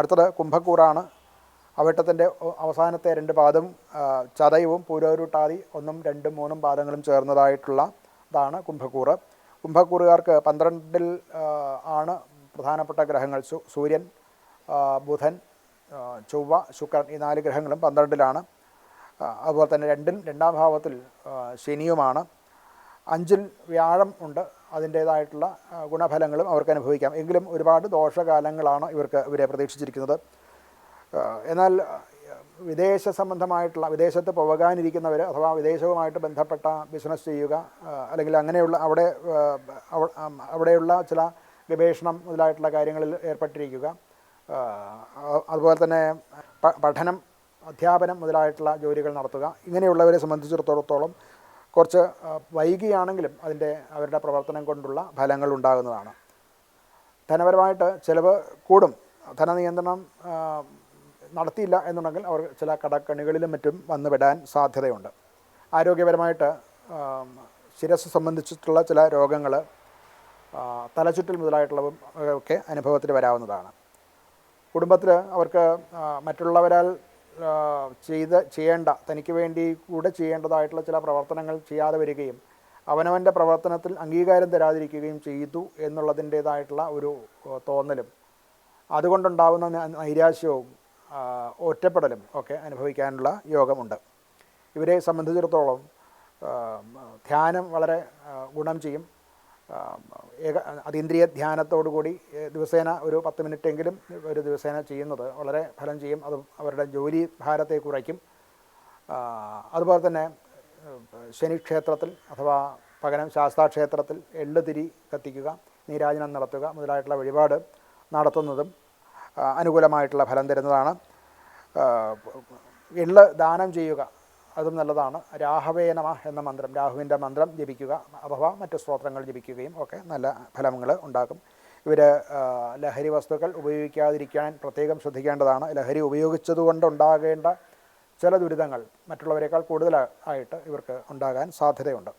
അടുത്തത് കുംഭക്കൂറാണ്. അവിട്ടത്തിന്റെ അവസാനത്തെ രണ്ട് പാദം ചതയവും പൂരോരുട്ടാതി ഒന്നും രണ്ടും മൂന്നും പാദങ്ങളും ചേർന്നതായിട്ടുള്ള ഇതാണ് കുംഭക്കൂറ്. കുംഭക്കൂറുകാർക്ക് പന്ത്രണ്ടിൽ ആണ് പ്രധാനപ്പെട്ട ഗ്രഹങ്ങൾ സൂര്യൻ ബുധൻ ചൊവ്വ ശുക്രൻ ഈ നാല് ഗ്രഹങ്ങളും പന്ത്രണ്ടിലാണ്. അതുപോലെ തന്നെ രണ്ടിൽ രണ്ടാം ഭാവത്തിൽ ശനിയുമാണ്. അഞ്ചിൽ വ്യാഴം ഉണ്ട്. അതിന്റേതായിട്ടുള്ള ഗുണഫലങ്ങളും അവർക്ക് അനുഭവിക്കാം. എങ്കിലും ഒരുപാട് ദോഷകാലങ്ങളാണ് ഇവർക്ക് ഇവരെ പ്രതീക്ഷിച്ചിരിക്കുന്നത്. എന്നാൽ വിദേശ സംബന്ധമായിട്ടുള്ള വിദേശത്ത് പോകാനിരിക്കുന്നവർ അഥവാ വിദേശവുമായിട്ട് ബന്ധപ്പെട്ട ബിസിനസ് ചെയ്യുക അല്ലെങ്കിൽ അങ്ങനെയുള്ള അവിടെ അവിടെയുള്ള ചില ഗവേഷണം മുതലായിട്ടുള്ള കാര്യങ്ങളിൽ ഏർപ്പെട്ടിരിക്കുക. അതുപോലെ തന്നെ പഠനം അധ്യാപനം മുതലായിട്ടുള്ള ജോലികൾ നടത്തുക. ഇങ്ങനെയുള്ളവരെ സംബന്ധിച്ചിടത്തോളത്തോളം കുറച്ച് വൈകിയാണെങ്കിലും അതിന്റെ അവരുടെ പ്രവർത്തനം കൊണ്ടുള്ള ഫലങ്ങൾ ഉണ്ടാകുന്നതാണ്. ധനപരമായിട്ട് ചിലവ് കൂടും. ധനനിയന്ത്രണം നടത്തിയില്ല എന്നുണ്ടെങ്കിൽ അവർ ചില കടക്കണികളിലും മറ്റും വന്നു വിടാൻ സാധ്യതയുണ്ട്. ആരോഗ്യപരമായിട്ട് ശിരസ് സംബന്ധിച്ചിട്ടുള്ള ചില രോഗങ്ങൾ തലചുറ്റൽ മുതലായിട്ടുള്ളവ ഒക്കെ അനുഭവത്തിൽ വരാവുന്നതാണ്. കുടുംബത്തിൽ അവർക്ക് മറ്റുള്ളവരാൽ ചെയ്ത് ചെയ്യേണ്ട തനിക്ക് വേണ്ടി കൂടെ ചെയ്യേണ്ടതായിട്ടുള്ള ചില പ്രവർത്തനങ്ങൾ ചെയ്യാതെ വരികയും അവനവന്റെ പ്രവർത്തനത്തിൽ അംഗീകാരം തരാതിരിക്കുകയും ചെയ്തു എന്നുള്ളതിന്റേതായിട്ടുള്ള ഒരു തോന്നലും. അതുകൊണ്ടുണ്ടാകുന്ന നൈരാശ്യവും ഒറ്റപ്പെടലും ഒക്കെ അനുഭവിക്കാനുള്ള യോഗമുണ്ട്. ഇവരെ സംബന്ധിച്ചിടത്തോളം ധ്യാനം വളരെ ഗുണം ചെയ്യും. ഏക അതീന്ദ്രിയ ധ്യാനത്തോടുകൂടി കൂടി ദിവസേന ഒരു പത്ത് മിനിറ്റെങ്കിലും ഒരു ദിവസേന ചെയ്യുന്നത് വളരെ ഫലം ചെയ്യും. അത് അവരുടെ ജോലി ഭാരത്തെ കുറയ്ക്കും. അതുപോലെ തന്നെ ശനിക്ഷേത്രത്തിൽ അഥവാ പകരം ശാസ്താക്ഷേത്രത്തിൽ എള്ളുതിരി കത്തിക്കുക നീരാജനം നടത്തുക മുതലായിട്ടുള്ള വഴിപാട് നടത്തുന്നതും അനുകൂലമായിട്ടുള്ള ഫലം തരുന്നതാണ്. എള്ള് ദാനം ചെയ്യുക അതും നല്ലതാണ്. രാഹവേ നമ എന്ന മന്ത്രം രാഹുവിന്റെ മന്ത്രം ജപിക്കുക അഥവാ മറ്റ് സ്തോത്രങ്ങൾ ജപിക്കുകയും ഒക്കെ നല്ല ഫലങ്ങൾ ഉണ്ടാക്കും. ഇവർ ലഹരി വസ്തുക്കൾ ഉപയോഗിക്കാതിരിക്കാൻ പ്രത്യേകം ശ്രദ്ധിക്കേണ്ടതാണ്. ലഹരി ഉപയോഗിച്ചതുകൊണ്ടുണ്ടാകേണ്ട ചില ദുരിതങ്ങൾ മറ്റുള്ളവരെക്കാൾ കൂടുതലായിട്ട് ഇവർക്ക് ഉണ്ടാകാൻ സാധ്യതയുണ്ട്.